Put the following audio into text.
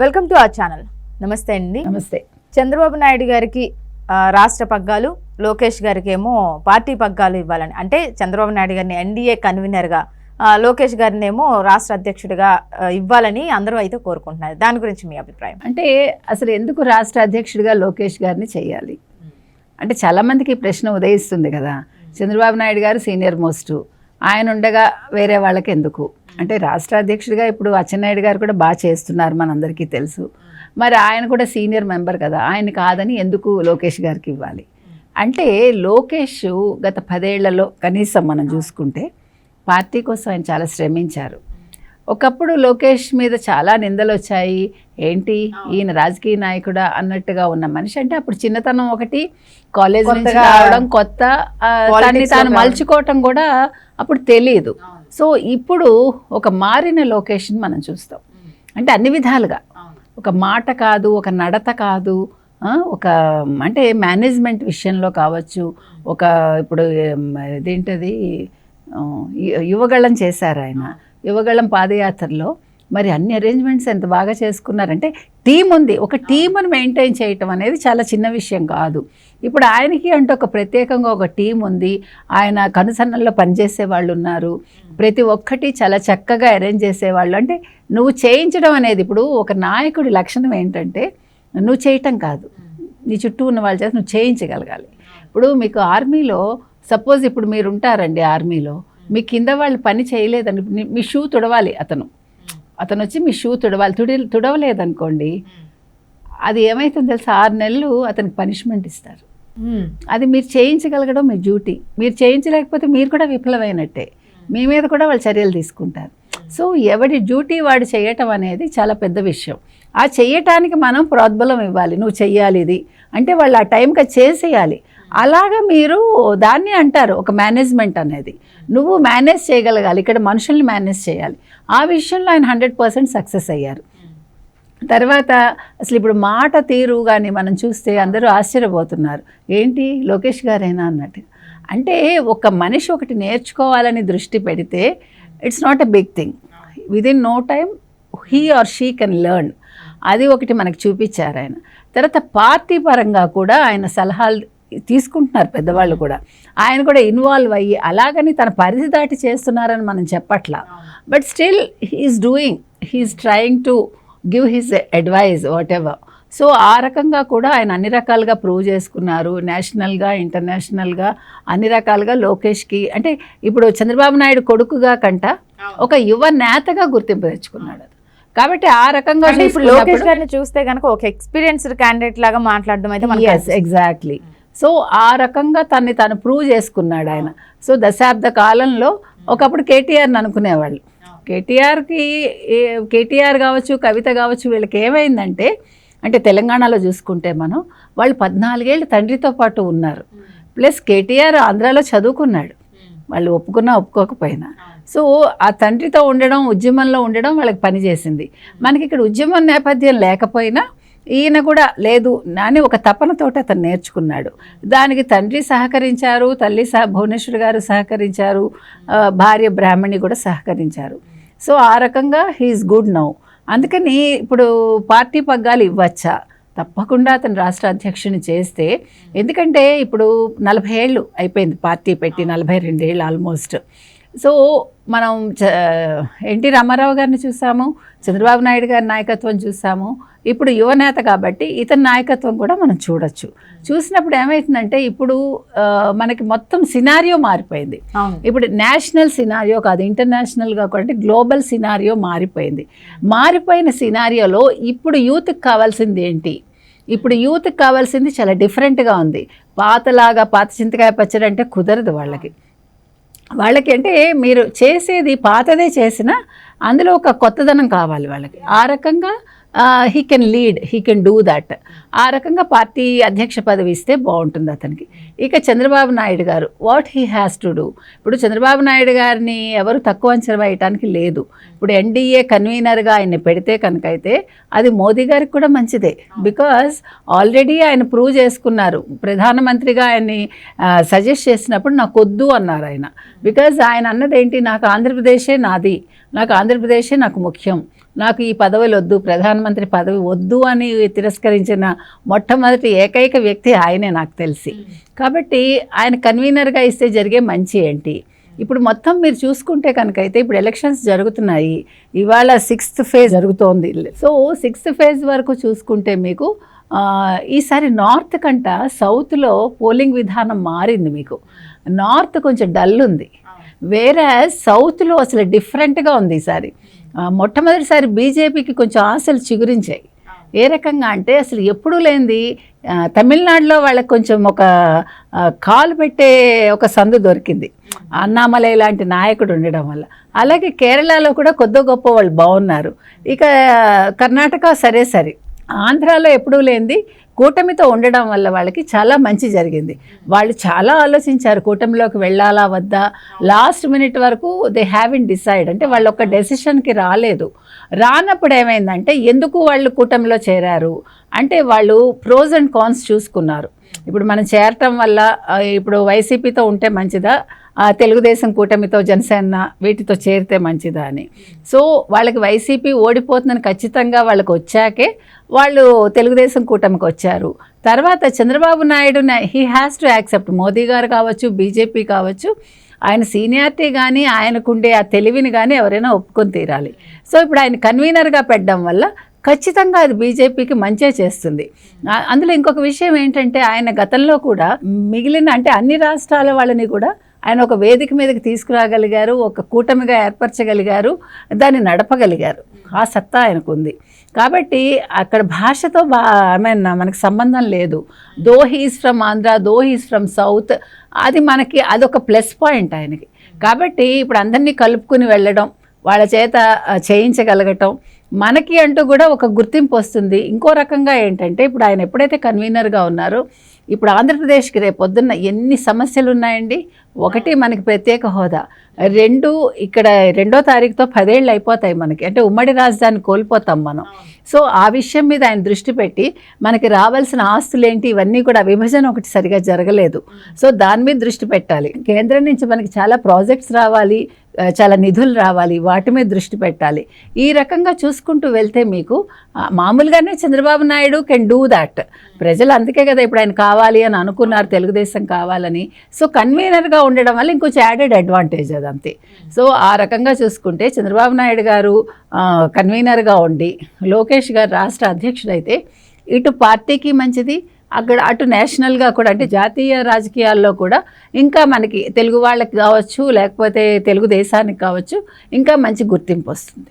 Welcome to our channel. నమస్తే అండి. నమస్తే. చంద్రబాబు నాయుడు గారికి ఆ, రాష్ట్ర పగ్గాలు లోకేష్ గారికి ఏమో పార్టీ పగ్గాలు ఇవ్వాలని. అంటే చంద్రబాబు నాయుడు గారిని ఎన్డీఏ కన్వీనర్గా ఆ, లోకేష్ గారిని ఏమో రాష్ట్ర అధ్యక్షుడిగా ఆ, ఇవ్వాలని అందరూ అయితే కోరుకుంటున్నారు. దాని గురించి మీ అభిప్రాయం? అంటే అసలు ఎందుకు రాష్ట్ర అధ్యక్షుడిగా లోకేష్ గారిని చేయాలి? అంటే చాలామందికి ఈ ప్రశ్న ఉదయిస్తుంది కదా. చంద్రబాబు నాయుడు గారు సీనియర్ మోస్ట్. ఆయన ఉండగా వేరే వాళ్ళకి ఎందుకు అంటే రాష్ట్ర అధ్యక్షుడిగా ఇప్పుడు అచ్చెన్నాయుడు గారు కూడా బాగా చేస్తున్నారు మనందరికీ తెలుసు. మరి ఆయన కూడా సీనియర్ మెంబర్ కదా ఆయన కాదని ఎందుకు లోకేష్ గారికి ఇవ్వాలి? అంటే లోకేష్ గత పదేళ్ళలో కనీసం మనం చూసుకుంటే పార్టీ కోసం ఆయన చాలా శ్రమించారు. ఒకప్పుడు లోకేష్ మీద చాలా నిందలు వచ్చాయి ఏంటి ఈయన రాజకీయ నాయకుడా అన్నట్టుగా ఉన్న మనిషి. అంటే అప్పుడు చిన్నతనం ఒకటి కాలేజ్ నుంచి రావడం కొత్త తన్ని తాను మలుచుకోవటం కూడా అప్పుడు తెలియదు సో ఇప్పుడు ఒక మారిన లొకేషన్ మనం చూస్తాం. అంటే అన్ని విధాలుగా. ఒక మాట కాదు ఒక నడత కాదు ఒక అంటే మేనేజ్మెంట్ విషయంలో కావచ్చు ఒక ఇప్పుడు ఇదేంటది? యువగళం చేశారు ఆయన. యువగళం పాదయాత్రలో మరి అన్ని అరేంజ్మెంట్స్ ఎంత బాగా చేసుకున్నారంటే టీం ఉంది. ఒక టీంను మెయింటైన్ చేయటం అనేది చాలా చిన్న విషయం కాదు. ఇప్పుడు ఆయనకి అంటే ఒక ప్రత్యేకంగా ఒక టీం ఉంది. ఆయన కనుసన్నల్లో పనిచేసే వాళ్ళు ఉన్నారు. ప్రతి ఒక్కటి చాలా చక్కగా అరేంజ్ చేసేవాళ్ళు. అంటే నువ్వు చేయించడం అనేది ఇప్పుడు ఒక నాయకుడి లక్షణం ఏంటంటే నువ్వు చేయటం కాదు. నీ చుట్టూ ఉన్న వాళ్ళు చేసి నువ్వు చేయించగలగాలి. ఇప్పుడు మీకు ఆర్మీలో సపోజ్ ఇప్పుడు మీరు ఉంటారండి ఆర్మీలో మీ కింద వాళ్ళు పని చేయలేదని మీ- షూ తుడవాలి అతను. అతను వచ్చి మీ షూ తుడవాలి. తుడి తుడవలేదనుకోండి అది ఏమైతుందో తెలుసా? ఆరు నెలలు అతనికి పనిష్మెంట్ ఇస్తారు. అది మీరు చేయించగలగడం మీ డ్యూటీ. మీరు చేయించలేకపోతే మీరు కూడా విఫలమైనట్టే. మీ మీద కూడా వాళ్ళు చర్యలు తీసుకుంటారు. సో ఎవడి డ్యూటీ వాడు చేయటం అనేది చాలా పెద్ద విషయం. ఆ చేయటానికి మనం ప్రోద్బలం ఇవ్వాలి. నువ్వు చెయ్యాలి ఇది అంటే వాళ్ళు ఆ టైంకి అది చేసేయాలి. అలాగా మీరు దాన్ని అంటారు ఒక మేనేజ్మెంట్ అనేది. నువ్వు మేనేజ్ చేయగలగాలి ఇక్కడ మనుషుల్ని మేనేజ్ చేయాలి. ఆ విషయంలో ఆయన హండ్రెడ్ పర్సెంట్ సక్సెస్ అయ్యారు. తర్వాత అసలు ఇప్పుడు మాట తీరు కానీ మనం చూస్తే అందరూ ఆశ్చర్యపోతున్నారు. ఏంటి? లోకేష్ గారేనా అన్నట్టు. అంటే ఒక మనిషి ఒకటి నేర్చుకోవాలని దృష్టి పెడితే it's not a big thing within no time he or she can learn అది ఒకటి మనకు చూపించారు ఆయన. తర్వాత పార్టీ పరంగా కూడా ఆయన సలహాలు తీసుకుంటున్నారు పెద్దవాళ్ళు కూడా. ఆయన కూడా ఇన్వాల్వ్ అయ్యి అలాగని తన పరిధి దాటి చేస్తున్నారని మనం చెప్పట్లా. But still he's doing he's trying to give his advise whatever so ఆ రకంగా కూడా ఆయన అన్ని రకాలుగా ప్రూవ్ చేసుకున్నారు. నేషనల్గా ఇంటర్నేషనల్గా అన్ని రకాలుగా లోకేష్కి అంటే ఇప్పుడు చంద్రబాబు నాయుడు కొడుకుగా కంట ఒక యువ నేతగా గుర్తింపు తెచ్చుకున్నాడు. కాబట్టి ఆ రకంగా ఇప్పుడు లోకేష్ గారిని చూస్తే కనుక ఒక ఎక్స్పీరియన్స్డ్ క్యాండిడేట్ లాగా మాట్లాడడం అయితే ఎగ్జాక్ట్లీ సో ఆ రకంగా తన్ని తను ప్రూవ్ చేసుకున్నాడు ఆయన. సో దశాబ్ద కాలంలో ఒకప్పుడు కేటీఆర్ని అనుకునేవాళ్ళు. కేటీఆర్కి కేటీఆర్ కావచ్చు కవిత కావచ్చు వీళ్ళకి ఏమైందంటే అంటే తెలంగాణలో చూసుకుంటే మనం వాళ్ళు పద్నాలుగేళ్ళు తండ్రితో పాటు ఉన్నారు. ప్లస్ కేటీఆర్ ఆంధ్రాలో చదువుకున్నాడు. వాళ్ళు ఒప్పుకున్నా ఒప్పుకోకపోయినా. సో ఆ తండ్రితో ఉండడం ఉద్యమంలో ఉండడం వాళ్ళకి పనిచేసింది. మనకి ఇక్కడ ఉద్యమం నేపథ్యం లేకపోయినా ఈయన కూడా లేదు నాని ఒక తపనతోటి అతను నేర్చుకున్నాడు. దానికి తండ్రి సహకరించారు తల్లి సహ భువనేశ్వర్ గారు సహకరించారు భార్య బ్రాహ్మణి కూడా సహకరించారు. సో ఆ రకంగా హీఈస్ గుడ్ నౌ. అందుకని ఇప్పుడు పార్టీ పగ్గాలు ఇవ్వచ్చా? తప్పకుండా అతను రాష్ట్ర అధ్యక్షుని చేస్తే. ఎందుకంటే ఇప్పుడు నలభై ఏళ్ళు అయిపోయింది పార్టీ పెట్టి నలభై రెండేళ్ళు ఆల్మోస్ట్. సో మనం ఎన్టీ రామారావు గారిని చూసాము చంద్రబాబు నాయుడు గారి నాయకత్వం చూసాము. ఇప్పుడు యువనేత కాబట్టి ఇతని నాయకత్వం కూడా మనం చూడొచ్చు. చూసినప్పుడు ఏమవుతుందంటే ఇప్పుడు మనకి మొత్తం సినారియో మారిపోయింది. ఇప్పుడు నేషనల్ సినారియో కాదు ఇంటర్నేషనల్గా కూడా గ్లోబల్ సినారియో మారిపోయింది. మారిపోయిన సినారియోలో ఇప్పుడు యూత్కి కావాల్సింది ఏంటి? ఇప్పుడు యూత్కి కావాల్సింది చాలా డిఫరెంట్గా ఉంది. పాతలాగా పాత చింతకాయ పచ్చడి అంటే కుదరదు వాళ్ళకి. వాళ్ళకి అంటే మీరు చేసేది పాతదే చేసినా అందులో ఒక కొత్తదనం కావాలి వాళ్ళకి. ఆ రకంగా he can lead he can do that ఆ రకంగా పార్టీ అధ్యక్ష పదవి ఇస్తే బాగుంటుంది అతనికి. ఇక Chandrababu Naidu garu what he has to do ఇప్పుడు చంద్రబాబు నాయుడు గారిని ఎవరు తక్కువ అంచనా వేయటానికి లేదు. ఇప్పుడు ఎన్డీఏ కన్వీనర్గా ఆయన్ని పెడితే కనుక అయితే అది మోదీ గారికి కూడా మంచిదే. బికాస్ ఆల్రెడీ ఆయన ప్రూవ్ చేసుకున్నారు. ప్రధానమంత్రిగా ఆయన్ని సజెస్ట్ చేసినప్పుడు నాకు వద్దు అన్నారు ఆయన. బికాజ్ ఆయన అన్నది ఏంటి? నాకు ఆంధ్రప్రదేశే నాది. నాకు ఆంధ్రప్రదేశే నాకు ముఖ్యం. నాకు ఈ పదవులు వద్దు ప్రధానమంత్రి పదవి వద్దు అని తిరస్కరించిన మొట్టమొదటి ఏకైక వ్యక్తి ఆయనే నాకు తెలిసి. కాబట్టి ఆయన కన్వీనర్గా ఇస్తే జరిగే మంచి ఏంటి? ఇప్పుడు మొత్తం మీరు చూసుకుంటే కనుక అయితే ఇప్పుడు ఎలక్షన్స్ జరుగుతున్నాయి. ఇవాళ సిక్స్త్ ఫేజ్ జరుగుతోంది. సో సిక్స్త్ ఫేజ్ వరకు చూసుకుంటే మీకు ఈసారి నార్త్ కంట సౌత్లో పోలింగ్ విధానం మారింది మీకు. నార్త్ కొంచెం డల్ ఉంది. వేరే సౌత్లో అసలు డిఫరెంట్గా ఉంది ఈసారి. మొట్టమొదటిసారి బీజేపీకి కొంచెం ఆశలు చిగురించాయి. ఏ రకంగా అంటే అసలు ఎప్పుడూ లేనిది తమిళనాడులో వాళ్ళకి కొంచెం ఒక కాలు పెట్టే ఒక సందు దొరికింది. అన్నామలై లాంటి నాయకుడు ఉండడం వల్ల. అలాగే కేరళలో కూడా కొద్ది గొప్ప వాళ్ళు బాగున్నారు. ఇక కర్ణాటక సరే సరే. ఆంధ్రాలో ఎప్పుడూ లేనిది కూటమితో ఉండడం వల్ల వాళ్ళకి చాలా మంచి జరిగింది. వాళ్ళు చాలా ఆలోచించారు కూటమిలోకి వెళ్ళాలా వద్దా? లాస్ట్ మినిట్ వరకు దే హ్యావ్ ఇన్ డిసైడ్ అంటే వాళ్ళు ఒక డెసిషన్కి రాలేదు. రానప్పుడు ఏమైందంటే ఎందుకు వాళ్ళు కూటమిలో చేరారు? అంటే వాళ్ళు ప్రోస్ అండ్ కాన్స్ చూసుకున్నారు. ఇప్పుడు మనం చేరటం వల్ల ఇప్పుడు వైసీపీతో ఉంటే మంచిదా? తెలుగుదేశం కూటమితో జనసేన వీటితో చేరితే మంచిదా అని. సో వాళ్ళకి వైసీపీ ఓడిపోతుందని ఖచ్చితంగా వాళ్ళకి వచ్చాకే వాళ్ళు తెలుగుదేశం కూటమికి వచ్చారు. తర్వాత Chandrababu Naidu he has to accept Modi garu కావచ్చు బీజేపీ కావచ్చు ఆయన సీనియారిటీ కానీ ఆయనకుండే ఆ తెలివిని కానీ ఎవరైనా ఒప్పుకొని తీరాలి. సో ఇప్పుడు ఆయన కన్వీనర్గా పెట్టడం వల్ల ఖచ్చితంగా అది బీజేపీకి మంచే చేస్తుంది. అందులో ఇంకొక విషయం ఏంటంటే ఆయన గతంలో కూడా మిగిలిన అంటే అన్ని రాష్ట్రాల వాళ్ళని కూడా ఆయన ఒక వేదిక మీదకి తీసుకురాగలిగారు ఒక కూటమిగా ఏర్పరచగలిగారు దాన్ని నడపగలిగారు. ఆ సత్తా ఆయనకు ఉంది కాబట్టి అక్కడ భాషతో బా ఐ మీన్ మనకి సంబంధం లేదు. Though he's from Andhra though he's from south అది మనకి అదొక ప్లస్ పాయింట్ ఆయనకి. కాబట్టి ఇప్పుడు అందరినీ కలుపుకుని వెళ్ళడం వాళ్ళ చేత చేయించగలగటం మనకి అంటూ కూడా ఒక గుర్తింపు వస్తుంది. ఇంకో రకంగా ఏంటంటే ఇప్పుడు ఆయన ఎప్పుడైతే కన్వీనర్గా ఉన్నారో ఇప్పుడు ఆంధ్రప్రదేశ్కి రేపు పొద్దున్న ఎన్ని సమస్యలు ఉన్నాయండి ఒకటి మనకి ప్రత్యేక హోదా. రెండు ఇక్కడ రెండో తారీఖుతో పదేళ్ళు అయిపోతాయి మనకి. అంటే ఉమ్మడి రాజధాని కోల్పోతాం మనం. సో ఆ విషయం మీద ఆయన దృష్టి పెట్టి మనకి రావాల్సిన ఆస్తులు ఏంటి? ఇవన్నీ కూడా విభజన ఒకటి సరిగా జరగలేదు. సో దాని మీద దృష్టి పెట్టాలి. కేంద్రం నుంచి మనకి చాలా ప్రాజెక్ట్స్ రావాలి. చాలా నిధులు రావాలి వాటి మీద దృష్టి పెట్టాలి. ఈ రకంగా చూసుకుంటూ వెళ్తే మీకు మామూలుగానే Chandrababu Naidu can do that ప్రజలు అందుకే కదా ఇప్పుడు ఆయన కావాలి అని అనుకున్నారు తెలుగుదేశం కావాలని. సో కన్వీనర్గా ఉండడం వల్ల ఇంకొంచెం యాడెడ్ అడ్వాంటేజ్ అది అంతే. సో ఆ రకంగా చూసుకుంటే చంద్రబాబు నాయుడు గారు కన్వీనర్గా ఉండి లోకేష్ గారు రాష్ట్ర అధ్యక్షుడైతే ఇటు పార్టీకి మంచిది అక్కడ అటు నేషనల్గా కూడా అంటే జాతీయ రాజకీయాల్లో కూడా ఇంకా మనకి తెలుగు వాళ్ళకి కావచ్చు లేకపోతే తెలుగుదేశానికి కావచ్చు ఇంకా మంచి గుర్తింపు వస్తుంది.